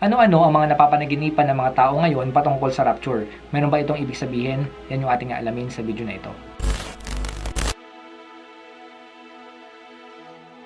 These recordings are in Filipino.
Ano-ano ang mga napapanaginipan ng mga tao ngayon patungkol sa rapture? Meron ba itong ibig sabihin? Yan yung ating alamin sa video na ito.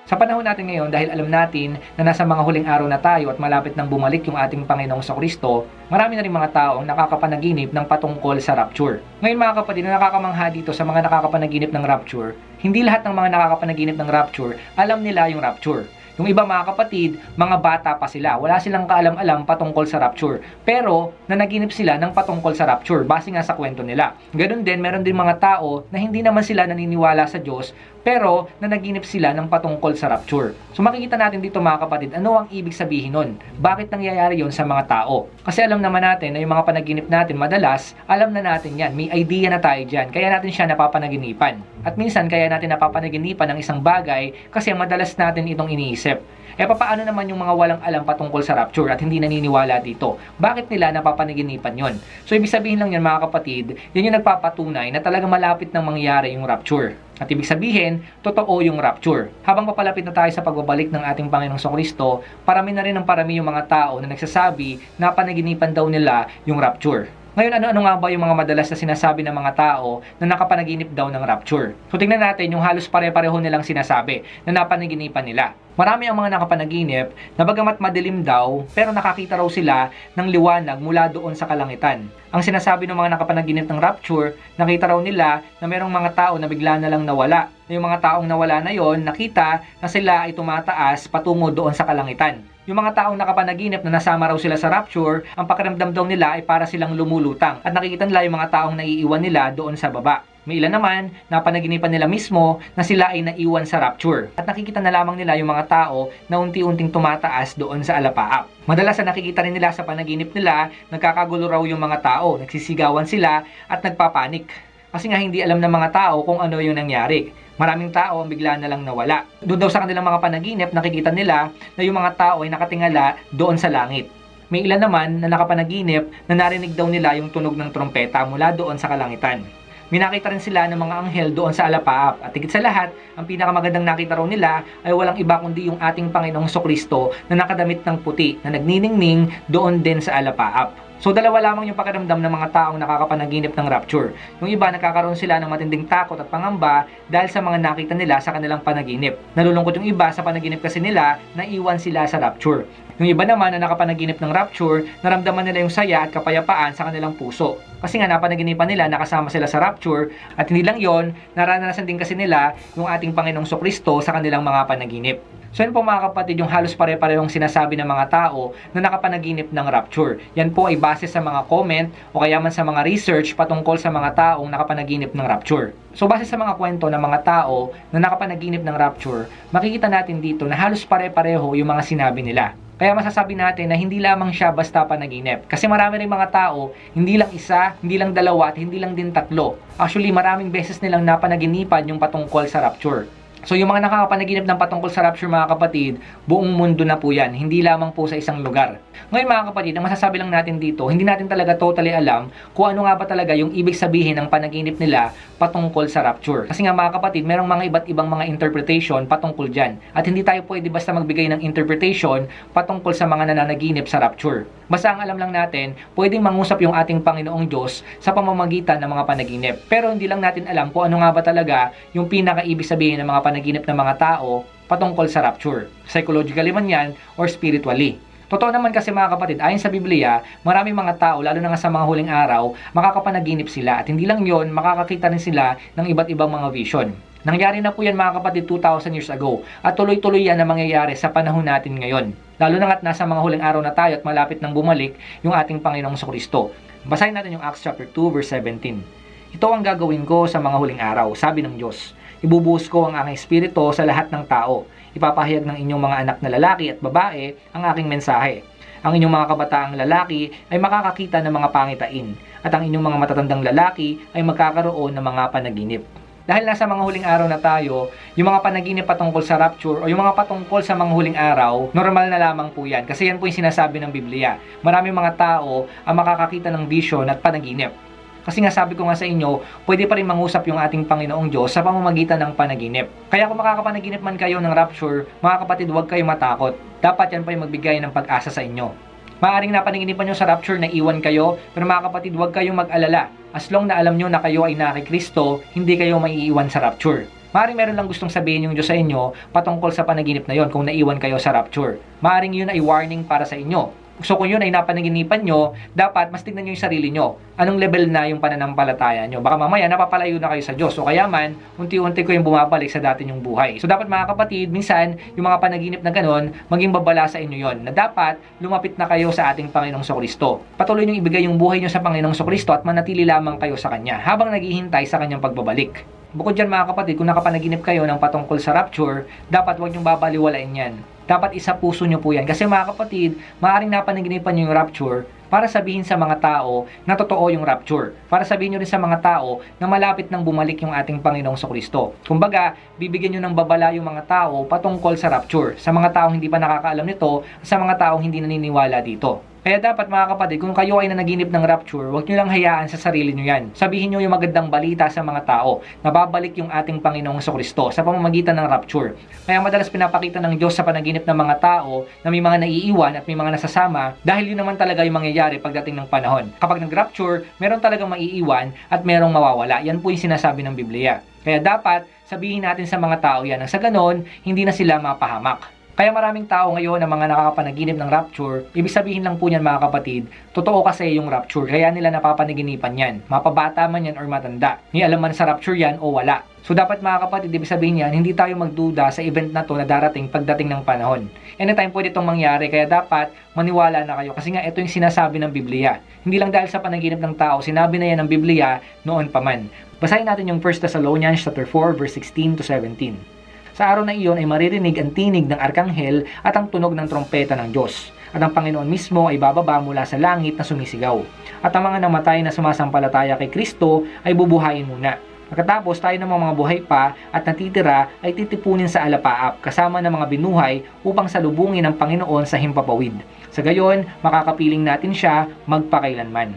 Sa panahon natin ngayon, dahil alam natin na nasa mga huling araw na tayo at malapit nang bumalik yung ating Panginoong sa Kristo, marami na rin mga taong nakakapanaginip ng patungkol sa rapture. Ngayon mga kapatid, na nakakamangha dito sa mga nakakapanaginip ng rapture, hindi lahat ng mga nakakapanaginip ng rapture alam nila yung rapture. Yung iba mga kapatid, mga bata pa sila. Wala silang kaalam-alam patungkol sa rapture. Pero, nanaginip sila ng patungkol sa rapture base nga sa kwento nila. Ganun din, meron din mga tao na hindi naman sila naniniwala sa Diyos pero nanaginip sila ng patungkol sa rapture. So makikita natin dito mga kapatid, ano ang ibig sabihin nun? Bakit nangyayari yon sa mga tao? Kasi alam naman natin na yung mga panaginip natin madalas, alam na natin yan. May idea na tayo dyan. Kaya natin siya napapanaginipan. At minsan kaya natin napapanaginipan ng isang bagay kasi madalas natin itong iniisip. E paano naman yung mga walang alam patungkol sa rapture at hindi naniniwala dito? Bakit nila napapanaginipan yon? So ibig sabihin lang yan mga kapatid, yan yung nagpapatunay na talaga malapit nang mangyari yung rapture. At ibig sabihin, totoo yung rapture. Habang papalapit na tayo sa pagbabalik ng ating Panginoong Kristo, parami na rin ang parami yung mga tao na nagsasabi na panaginipan daw nila yung rapture. Ngayon, ano-ano nga ba yung mga madalas na sinasabi ng mga tao na nakapanaginip daw ng rapture? So, tingnan natin yung halos pare-pareho nilang sinasabi na napanaginipan nila. Marami ang mga nakapanaginip na bagamat madilim daw, pero nakakita raw sila ng liwanag mula doon sa kalangitan. Ang sinasabi ng mga nakapanaginip ng rapture, nakita raw nila na merong mga tao na bigla na lang nawala. Na yung mga taong nawala na yon, nakita na sila ay tumataas patungo doon sa kalangitan. Yung mga taong nakapanaginip na nasama raw sila sa rapture, ang pakiramdam daw nila ay para silang lumulutang at nakikita nila yung mga taong naiiwan nila doon sa baba. May ilan naman na panaginipan nila mismo na sila ay naiwan sa rapture. At nakikita na lamang nila yung mga tao na unti-unting tumataas doon sa alapaap. Madalas na nakikita rin nila sa panaginip nila, nagkakagulo raw yung mga tao, nagsisigawan sila at nagpapanik. Kasi nga hindi alam ng mga tao kung ano yung nangyari. Maraming tao ang bigla na lang nawala. Doon daw sa kanilang mga panaginip, nakikita nila na yung mga tao ay nakatingala doon sa langit. May ilan naman na nakapanaginip na narinig daw nila yung tunog ng trompeta mula doon sa kalangitan. May nakita rin sila ng mga anghel doon sa alapaap. At higit sa lahat, ang pinakamagandang nakita raw nila ay walang iba kundi yung ating Panginoong Kristo na nakadamit ng puti na nagniningning doon din sa alapaap. So dalawa lamang yung pakiramdam ng mga taong nakakapanaginip ng rapture. Yung iba nagkakaroon sila ng matinding takot at pangamba dahil sa mga nakita nila sa kanilang panaginip. Nalulungkot yung iba sa panaginip kasi nila na iwan sila sa rapture. Yung iba naman na nakapanaginip ng rapture, naramdaman nila yung saya at kapayapaan sa kanilang puso. Kasi nga napanaginipan nila nakasama sila sa rapture at hindi lang yon, naranasan din kasi nila yung ating Panginoong Kristo sa kanilang mga panaginip. So yan po mga kapatid yung halos pare-parehong sinasabi ng mga tao na nakapanaginip ng rapture. Yan po ay base sa mga comment o kaya man sa mga research patungkol sa mga taong nakapanaginip ng rapture. So base sa mga kwento ng mga tao na nakapanaginip ng rapture, makikita natin dito na halos pare-pareho yung mga sinabi nila. Kaya masasabi natin na hindi lamang siya basta panaginip. Kasi marami rin mga tao, hindi lang isa, hindi lang dalawa, at hindi lang din tatlo. Actually, maraming beses nilang napanaginipan yung patungkol sa rapture. So yung mga nakakapanaginip ng patungkol sa rapture mga kapatid, buong mundo na po yan, hindi lamang po sa isang lugar. Ngayon mga kapatid, ang masasabi lang natin dito, hindi natin talaga totally alam kung ano nga ba talaga yung ibig sabihin ng panaginip nila patungkol sa rapture. Kasi nga mga kapatid, merong mga iba't ibang mga interpretation patungkol dyan. At hindi tayo pwede basta magbigay ng interpretation patungkol sa mga nananaginip sa rapture. Basta ang alam lang natin, pwedeng mangusap yung ating Panginoong Diyos sa pamamagitan ng mga panaginip. Pero hindi lang natin alam kung ano nga ba talaga yung pinakaibig sabihin ng mga panaginip ng mga tao patungkol sa rapture. Psychologically man yan or spiritually. Totoo naman kasi mga kapatid, ayon sa Biblia, maraming mga tao, lalo na nga sa mga huling araw, makakapanaginip sila. At hindi lang yon, makakakita rin sila ng iba't ibang mga vision. Nangyari na po yan mga kapatid 2,000 years ago at tuloy-tuloy yan na mangyayari sa panahon natin ngayon. Lalo na nga't nasa mga huling araw na tayo at malapit nang bumalik yung ating Panginoong Kristo. Basahin natin yung Acts chapter 2 verse 17. Ito ang gagawin ko sa mga huling araw, sabi ng Diyos. Ibubuhos ko ang aking espiritu sa lahat ng tao. Ipapahayag ng inyong mga anak na lalaki at babae ang aking mensahe. Ang inyong mga kabataang lalaki ay makakakita ng mga pangitain at ang inyong mga matatandang lalaki ay magkakaroon ng mga panaginip. Dahil nasa mga huling araw na tayo, yung mga panaginip patungkol sa rapture o yung mga patungkol sa mga huling araw, normal na lamang po yan. Kasi yan po yung sinasabi ng Biblia. Maraming mga tao ang makakakita ng vision at panaginip. Kasi nga sabi ko nga sa inyo, pwede pa rin mangusap yung ating Panginoong Diyos sa pamamagitan ng panaginip. Kaya kung makakapanaginip man kayo ng rapture, mga kapatid, huwag kayong matakot. Dapat yan pa yung magbigay ng pag-asa sa inyo. Maaring napanaginipan nyo sa rapture na iwan kayo, pero mga kapatid, huwag kayong mag-alala. As long na alam nyo na kayo ay nari Kristo, hindi kayo maiiwan sa rapture. Maaring meron lang gustong sabihin yung Diyos sa inyo patungkol sa panaginip na yon kung naiwan kayo sa rapture. Maaring yun ay warning para sa inyo. So kung yun ay napanaginipan nyo, dapat mas tignan nyo yung sarili nyo. Anong level na yung pananampalataya nyo? Baka mamaya napapalayo na kayo sa Diyos. So kaya man, unti-unti ko yung bumabalik sa dati nyong buhay. So dapat mga kapatid, minsan, yung mga panaginip na ganon, maging babala sa inyo yon na dapat lumapit na kayo sa ating Panginoong Kristo. Patuloy nyo ibigay yung buhay nyo sa Panginoong Kristo at manatili lamang kayo sa Kanya habang naghihintay sa Kanyang pagbabalik. Bukod dyan mga kapatid, kung nakapanaginip kayo ng patungkol sa rapture, dapat huwag niyong babaliwalain yan. Dapat isa puso nyo po yan. Kasi mga kapatid, maaaring napanaginipan nyo yung rapture para sabihin sa mga tao na totoo yung rapture. Para sabihin nyo rin sa mga tao na malapit nang bumalik yung ating Panginoong Kristo. Kumbaga, bibigyan nyo ng babala yung mga tao patungkol sa rapture. Sa mga taong hindi pa nakakaalam nito, sa mga taong hindi naniniwala dito. Kaya dapat mga kapatid, kung kayo ay nanaginip ng rapture, huwag nyo lang hayaan sa sarili nyo yan. Sabihin nyo yung magandang balita sa mga tao na babalik yung ating Panginoong Kristo sa pamamagitan ng rapture. Kaya madalas pinapakita ng Diyos sa panaginip ng mga tao na may mga naiiwan at may mga nasasama dahil yun naman talaga yung mangyayari pagdating ng panahon. Kapag nag-rapture, meron talagang maiiwan at merong mawawala. Yan po yung sinasabi ng Biblia. Kaya dapat sabihin natin sa mga tao yan nang sa ganon, hindi na sila mapahamak. Kaya maraming tao ngayon na mga nakakapanaginip ng rapture, ibig sabihin lang po niyan mga kapatid, totoo kasi yung rapture, kaya nila napapanaginipan yan. Mapabata man yan or matanda. Ni alam man sa rapture yan o wala. So dapat mga kapatid, ibig sabihin yan, hindi tayo magduda sa event na to na darating pagdating ng panahon. Anytime pwede itong mangyari, kaya dapat maniwala na kayo. Kasi nga ito yung sinasabi ng Biblia. Hindi lang dahil sa panaginip ng tao, sinabi na yan ng Biblia noon pa man. Basahin natin yung 1 Thessalonians chapter 4 verse 16 to 17. Sa araw na iyon ay maririnig ang tinig ng arkanghel at ang tunog ng trompeta ng Diyos. At ang Panginoon mismo ay bababa mula sa langit na sumisigaw. At ang mga namatay na sumasampalataya kay Kristo ay bubuhayin muna. Pagkatapos tayo ng mga buhay pa at natitira ay titipunin sa alapaap kasama ng mga binuhay upang salubungin ang Panginoon sa himpapawid. Sa gayon, makakapiling natin siya magpakailanman.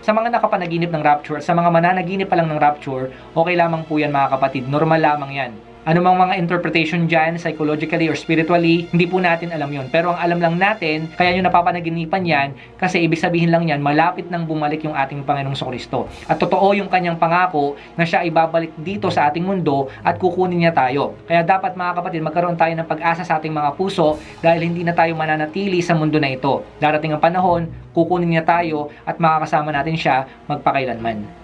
Sa mga nakapanaginip ng rapture, sa mga mananaginip pa lang ng rapture, okay lamang po yan mga kapatid, normal lamang yan. Ano mang mga interpretation dyan, psychologically or spiritually, hindi po natin alam yon. Pero ang alam lang natin, kaya yung napapanaginipan yan, kasi ibig sabihin lang yan, malapit nang bumalik yung ating Panginoong Kristo. At totoo yung kanyang pangako na siya ay babalik dito sa ating mundo at kukunin niya tayo. Kaya dapat mga kapatid, magkaroon tayo ng pag-asa sa ating mga puso dahil hindi na tayo mananatili sa mundo na ito. Darating ang panahon, kukunin niya tayo at makakasama natin siya magpakailanman.